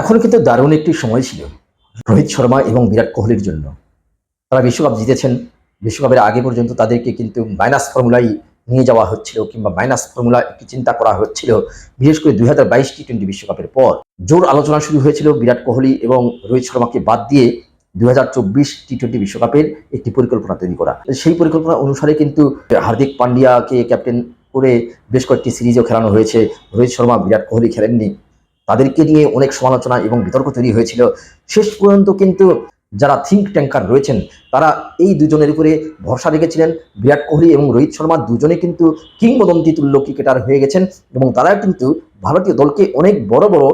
এখন কিন্তু দারুণ একটি সময় ছিল। রোহিত শর্মা এবং বিরাট কোহলির জন্য। তারা বিশ্বকাপ জিতেছেন। বিশ্বকাপের আগে পর্যন্ত তাদেরকে কিন্তু মাইনাস ফর্মুলাই নিয়ে যাওয়া হচ্ছিল কিংবা মাইনাস ফর্মুলা একটি চিন্তা করা হচ্ছিল, বিশেষ করে দুই হাজার বাইশ টি টোয়েন্টি বিশ্বকাপের পর। জোর আলোচনা শুরু হয়েছিল বিরাট কোহলি এবং রোহিত শর্মাকে বাদ দিয়ে দুই হাজার চব্বিশ টি টোয়েন্টি বিশ্বকাপের একটি পরিকল্পনা তৈরি করা। সেই পরিকল্পনা অনুসারে কিন্তু হার্দিক পান্ডিয়াকে ক্যাপ্টেন করে বেশ কয়েকটি সিরিজও খেলানো হয়েছে। রোহিত শর্মা, বিরাট কোহলি খেলেননি। তাদেরকে নিয়ে অনেক সমালোচনা এবং বিতর্ক তৈরি হয়েছিল। শেষ পর্যন্ত কিন্তু যারা থিঙ্ক ট্যাঙ্কার রয়েছেন, তারা এই দুজনের উপরে ভরসা রেখেছিলেন। বিরাট কোহলি এবং রোহিত শর্মা দুজনে কিন্তু কিংবদন্তি তুল্য ক্রিকেটার হয়ে গেছেন এবং তারা কিন্তু ভারতীয় দলকে অনেক বড় বড়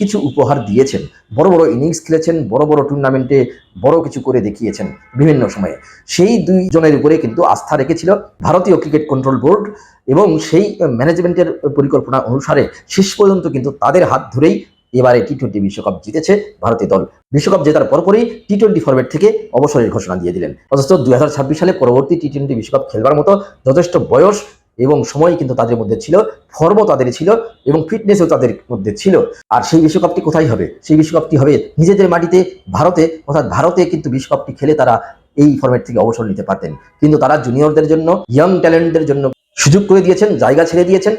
কিছু উপহার দিয়েছেন। বড় বড় ইনিংস খেলেছেন, বড় বড় টুর্নামেন্টে বড় কিছু করে দেখিয়েছেন বিভিন্ন সময়ে। সেই দুইজনের উপরে কিন্তু আস্থা রেখেছিল ভারতীয় ক্রিকেট কন্ট্রোল বোর্ড এবং সেই ম্যানেজমেন্টের পরিকল্পনা অনুসারে শেষ পর্যন্ত কিন্তু তাদের হাত ধরেই এবারে টি টোয়েন্টি বিশ্বকাপ জিতেছে ভারতীয় দল। বিশ্বকাপ জেতার পরপরই টি টোয়েন্টি ফরম্যাট থেকে অবসরের ঘোষণা দিয়ে দিলেন। অথচ দুই সালে পরবর্তী টি টোয়েন্টি বিশ্বকাপ খেলবার মতো যথেষ্ট বয়স এবং সময় কিন্তু তাদের মধ্যে ছিল ফর্মও তাদের ছিল এবং ফিটনেসও তাদের মধ্যে ছিল। আর সেই বিশ্বকাপটি কোথায় হবে? সেই বিশ্বকাপটি হবে নিজেদের মাটিতে, ভারতে, অর্থাৎ ভারতে কিন্তু বিশ্বকাপটি খেলে তারা এই ফর্মেট থেকে অবসর নিতে পারতেন। কিন্তু তারা জুনিয়রদের জন্য ইয়ং ট্যালেন্টদের জন্য সুযোগ করে দিয়েছেন, জায়গা ছেড়ে দিয়েছেন।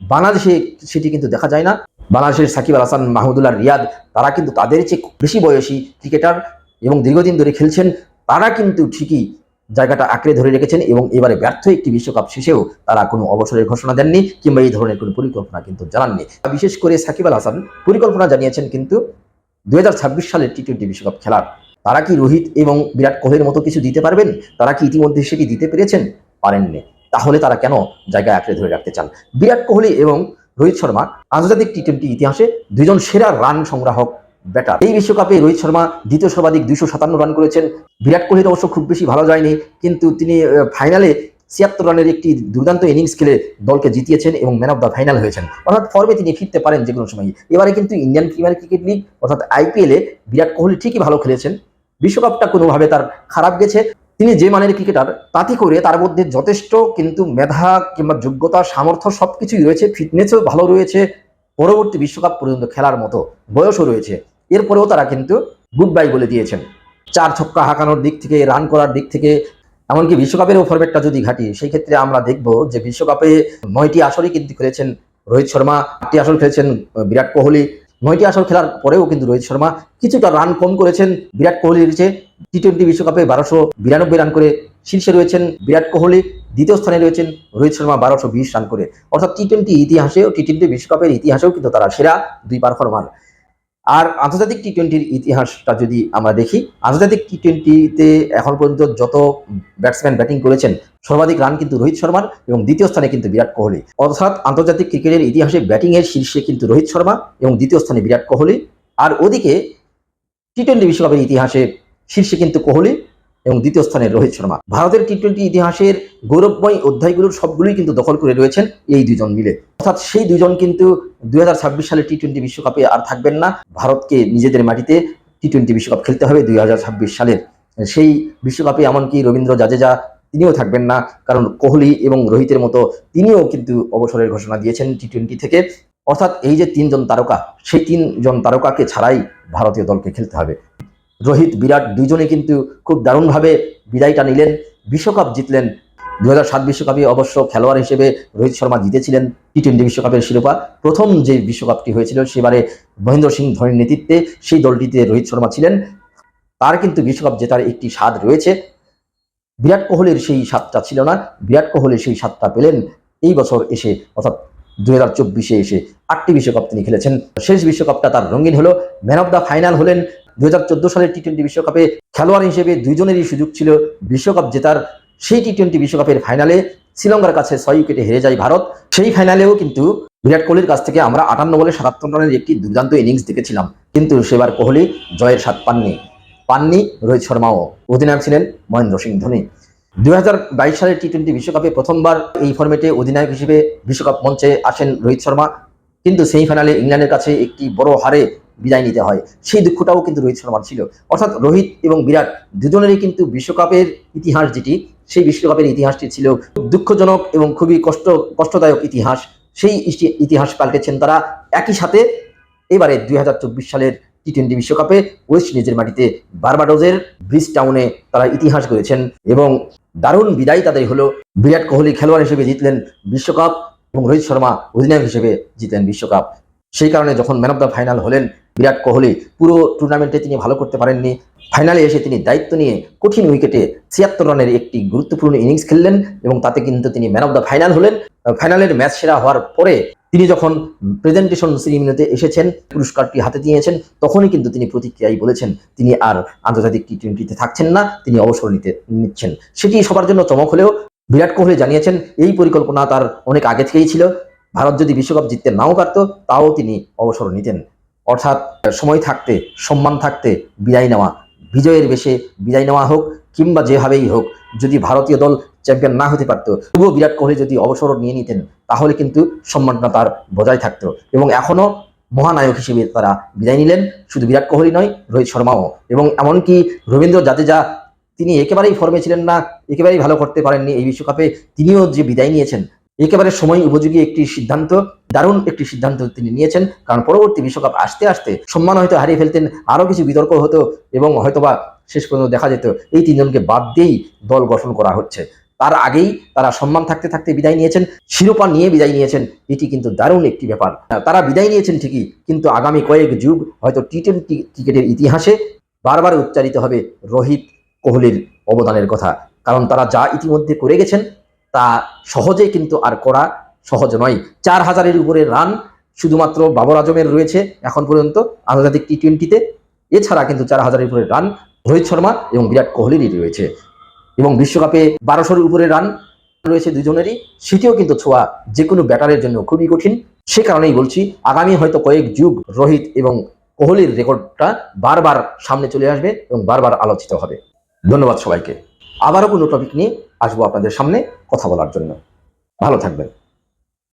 বাংলাদেশে সেটি কিন্তু দেখা যায় না। বাংলাদেশের সাকিব আল হাসান, মাহমুদুল্লাহ রিয়াদ, তারা কিন্তু তাদের চেয়ে বেশি বয়সী ক্রিকেটার এবং দীর্ঘদিন ধরে খেলছেন, তারা কিন্তু ঠিকই জায়গাটা আঁকড়ে ধরে রেখেছেন এবং এবারে ব্যর্থ একটি বিশ্বকাপ শেষেও তারা কোনো অবসরের ঘোষণা দেননি কিংবা এই ধরনের কোনো পরিকল্পনা কিন্তু জানাননি। বিশেষ করে সাকিব আল হাসান পরিকল্পনা জানিয়েছেন কিন্তু দুই সালের টি টোয়েন্টি বিশ্বকাপ খেলার। তারা কি রোহিত এবং বিরাট কোহলির মতো কিছু দিতে পারবেন? তারা কি ইতিমধ্যে সেটি দিতে পেরেছেন? পারেননি। তাহলে তারা কেন জায়গায় আঁকড়ে ধরে রাখতে চান? বিরাট কোহলি এবং রোহিত শর্মা আন্তর্জাতিক টি টোয়েন্টি ইতিহাসে দুজন সেরা রান সংগ্রাহক ব্যাটার এই বিশ্বকাপে রোহিত শর্মা দ্বিতীয় সর্বাধিক দুইশো সাতান্ন রান করেছেন। বিরাট কোহলির অবশ্য খুব বেশি ভালো যায়নি, কিন্তু তিনি ফাইনালে ছিয়াত্তর রানের একটি দুর্দান্ত ইনিংস খেলে দলকে জিতিয়েছেন এবং ম্যান অফ দ্য ফাইনাল হয়েছেন। অর্থাৎ ফর্মে তিনি ফিরতে পারেন যে কোনো সময়। এবারে কিন্তু ইন্ডিয়ান প্রিমিয়ার ক্রিকেট লিগ অর্থাৎ আইপিএলে বিরাট কোহলি ঠিকই ভালো খেলেছেন। বিশ্বকাপটা কোনোভাবে তার খারাপ গেছে। তিনি যে মানের ক্রিকেটার তাতে করে তার মধ্যে যথেষ্ট কিন্তু মেধা কিংবা যোগ্যতা, সামর্থ্য সব কিছুই রয়েছে। ফিটনেসও ভালো রয়েছে। পরবর্তী বিশ্বকাপ পর্যন্ত খেলার মতো বয়সও রয়েছে। এরপরেও তারা কিন্তু গুড বাই বলে দিয়েছেন। চার ছক্কা হাঁকানোর দিক থেকে রান করার দিক থেকে, এমনকি বিশ্বকাপের ফরম্যাটটা যদি ঘাটি, সেই ক্ষেত্রে আমরা দেখব যে বিশ্বকাপে নয়টি আসরই কিন্তু খেলেছেন রোহিত শর্মা আটটি আসর খেলেছেন বিরাট কোহলি। নয়টি আসর খেলার পরেও কিন্তু রোহিত শর্মা কিছুটা রান কম করেছেন। বিরাট কোহলির চেয়ে টি টোয়েন্টি বিশ্বকাপে বারোশো বিরানব্বই রান করে শীর্ষে রয়েছেন বিরাট কোহলি। দ্বিতীয় স্থানে রয়েছেন রোহিত শর্মা, বারোশো বিশ রান করে। অর্থাৎ টি টোয়েন্টি ইতিহাসেও টি টোয়েন্টি বিশ্বকাপের ইতিহাসেও কিন্তু তারা সেরা দুই পারফরমার আর আন্তর্জাতিক টি টোয়েন্টির ইতিহাসটা যদি আমরা দেখি, আন্তর্জাতিক টি টোয়েন্টিতে এখন পর্যন্ত যত ব্যাটসম্যান ব্যাটিং করেছেন, সর্বাধিক রান কিন্তু রোহিত শর্মার এবং দ্বিতীয় স্থানে কিন্তু বিরাট কোহলি। অর্থাৎ আন্তর্জাতিক ক্রিকেটের ইতিহাসে ব্যাটিংয়ের শীর্ষে কিন্তু রোহিত শর্মা এবং দ্বিতীয় স্থানে বিরাট কোহলি। আর ওদিকে টি টোয়েন্টি বিশ্বকাপের ইতিহাসে শীর্ষে কিন্তু কোহলি। এবং দ্বিতীয় স্থানে রোহিত শর্মা। ভারতের টি টোয়েন্টি ইতিহাসের গৌরবময় অধ্যায়গুলোর সবগুলোই কিন্তু দখল করে রয়েছেন এই দুজন মিলে। অর্থাৎ সেই দুজন কিন্তু দুই হাজার ছাব্বিশ সালে টি টোয়েন্টি বিশ্বকাপে আর থাকবেন না। ভারতকে নিজেদের মাটিতে টি টোয়েন্টি বিশ্বকাপ খেলতে হবে দুই হাজার ছাব্বিশ সালের। সেই বিশ্বকাপে এমনকি রবীন্দ্র জাদেজা তিনিও থাকবেন না। কারণ কোহলি এবং রোহিতের মতো তিনিও কিন্তু অবসরের ঘোষণা দিয়েছেন টি টোয়েন্টি থেকে। অর্থাৎ এই যে তিনজন তারকা, সেই তিনজন তারকাকে ছাড়াই ভারতীয় দলকে খেলতে হবে। রোহিত, বিরাট দুইজনে কিন্তু খুব দারুণভাবে বিদায়টা নিলেন। বিশ্বকাপ জিতলেন। দু সাত বিশ্বকাপে অবশ্য খেলোয়াড় হিসেবে রোহিত শর্মা জিতেছিলেন টি টোয়েন্টি বিশ্বকাপের শিরোপা। প্রথম যে বিশ্বকাপটি হয়েছিল, সেবারে মহেন্দ্র সিং ধোনির নেতৃত্বে সেই দলটিতে রোহিত শর্মা ছিলেন। তার কিন্তু বিশ্বকাপ জেতার একটি স্বাদ রয়েছে। বিরাট কোহলির সেই স্বাদটা ছিল না। বিরাট কোহলি সেই স্বাদটা পেলেন। এই বছর এসে, অর্থাৎ দু হাজার চব্বিশে এসে আটটি বিশ্বকাপ তিনি খেলেছেন। শেষ বিশ্বকাপটা তার রঙিন হলো। ম্যান অফ দ্য ফাইনাল হলেন দুই হাজার চোদ্দ সালের টি টোয়েন্টি বিশ্বকাপে খেলোয়াড় হিসেবে দুইজনেরই সুযোগ ছিল বিশ্বকাপ জেতার। সেই টি টোয়েন্টি বিশ্বকাপের ফাইনালে শ্রীলঙ্কার কাছে ছয় উইকেটে হেরে যায় ভারত। সেই ফাইনালেও কিন্তু বিরাট কোহলির কাছ থেকে আমরা আটান্ন বলে সাতাত্তর রানের একটি দুর্দান্ত ইনিংস দেখেছিলাম। কিন্তু সেবার কোহলি জয়ের স্বাদ পাননি। পাননি রোহিত শর্মাও। অধিনায়ক ছিলেন মহেন্দ্র সিং ধোনি। দুই হাজার বাইশ সালের টি টোয়েন্টি বিশ্বকাপে প্রথমবার এই ফর্মেটে অধিনায়ক হিসেবে বিশ্বকাপ মঞ্চে আসেন রোহিত শর্মা। কিন্তু সেমিফাইনালে ইংল্যান্ডের কাছে একটি বড় হারে বিদায় নিতে হয়। সেই দুঃখটাও কিন্তু রোহিত শর্মার ছিল। অর্থাৎ রোহিত এবং বিরাট দুজনেরই কিন্তু বিশ্বকাপের ইতিহাস যেটি, সেই বিশ্বকাপের ইতিহাসটি ছিল দুঃখজনক এবং খুবই কষ্ট, কষ্টদায়ক ইতিহাস। সেই ইতিহাস পাল্টেছেন তারা একই সাথে এবারে দুই হাজার চব্বিশ সালের টি টোয়েন্টি বিশ্বকাপে ওয়েস্ট ইন্ডিজের মাটিতে বার্বাডোজের ব্রিজ টাউনে তারা ইতিহাস করেছেন এবং দারুণ বিদায় তাদের হলো। বিরাট কোহলি খেলোয়াড় হিসেবে জিতলেন বিশ্বকাপ এবং রোহিত শর্মা অধিনায়ক হিসেবে জিতলেন বিশ্বকাপ। সেই কারণে যখন ম্যান অফ দ্য ফাইনাল হলেন বিরাট কোহলি পুরো টুর্নামেন্টে তিনি ভালো করতে পারেননি। ফাইনালে এসে তিনি দায়িত্ব নিয়ে কঠিন উইকেটে ছিয়াত্তর রানের একটি গুরুত্বপূর্ণ ইনিংস খেললেন এবং তাতে কিন্তু তিনি ম্যান অফ দ্য ফাইনাল হলেন। ফাইনালের ম্যাচ সেরা হওয়ার পরে তিনি যখন প্রেজেন্টেশন সেরিমনিতে এসেছেন, পুরস্কারটি হাতে নিয়েছেন, তখনই কিন্তু তিনি প্রতিক্রিয়ায় বলেছেন, তিনি আর আন্তর্জাতিক টি টোয়েন্টিতে থাকছেন না, তিনি অবসর নিতে নিচ্ছেন। সেটি সবার জন্য চমক হলেও বিরাট কোহলি জানিয়েছেন, এই পরিকল্পনা তার অনেক আগে থেকেই ছিল। ভারত যদি বিশ্বকাপ জিততে নাও পারত, তাও তিনি অবসর নিতেন। অর্থাৎ সময় থাকতে, সম্মান থাকতে বিদায় নেওয়া। বিজয়ের বেশে বিদায় নেওয়া হোক কিংবা যেভাবেই হোক, যদি ভারতীয় দল চ্যাম্পিয়ন না হতে পারতো, তবুও বিরাট কোহলি যদি অবসর নিয়ে নিতেন, তাহলে কিন্তু সম্মানটা তার বজায় থাকতো। এবং এখনও মহানায়ক হিসেবে তারা বিদায় নিলেন। শুধু বিরাট কোহলি নয়, রোহিত শর্মাও। এবং এমনকি রবীন্দ্র জাদেজা, তিনি একেবারেই ফর্মে ছিলেন না, একেবারেই ভালো করতে পারেননি এই বিশ্বকাপে, তিনিও যে বিদায় নিয়েছেন একেবারে সময় উপযোগী একটি সিদ্ধান্ত, দারুণ একটি সিদ্ধান্ত তিনি নিয়েছেন। কারণ পরবর্তী বিশ্বকাপ আসতে আসতে সম্মান হয়তো হারিয়ে ফেলতেন, আরও কিছু বিতর্ক হতো এবং হয়তোবা শেষ পর্যন্ত দেখা যেত, এই তিনজনকে বাদ দিয়েই দল গঠন করা হচ্ছে। তার আগেই তারা সম্মান থাকতে থাকতে বিদায় নিয়েছেন, শিরোপা নিয়ে বিদায় নিয়েছেন, এটি কিন্তু দারুণ একটি ব্যাপার। তারা বিদায় নিয়েছেন ঠিকই, কিন্তু আগামী কয়েক যুগ হয়তো টি টোয়েন্টি ক্রিকেটের ইতিহাসে বারবার উচ্চারিত হবে রোহিত কোহলির অবদানের কথা। কারণ তারা যা ইতিমধ্যে করে গেছেন তা সহজেই কিন্তু আর করা সহজ নয়। চার হাজারের উপরে রান শুধুমাত্র বাবর আজমের রয়েছে এখন পর্যন্ত আন্তর্জাতিক টি টোয়েন্টিতে এছাড়া কিন্তু চার হাজারের উপরে রান রোহিত শর্মা এবং বিরাট কোহলিরই রয়েছে। এবং বিশ্বকাপে বারোশোর উপরে রান রয়েছে দুজনেরই। সেটিও কিন্তু ছোঁয়া যে কোনো ব্যাটারের জন্য খুবই কঠিন। সে কারণেই বলছি, আগামী হয়তো কয়েক যুগ রোহিত এবং কোহলির রেকর্ডটা বারবার সামনে চলে আসবে এবং বারবার আলোচিত হবে। ধন্যবাদ সবাইকে। আবারও কোনো টপিক নিয়ে আসব আপনাদের সামনে কথা বলার জন্য। ভালো থাকবেন।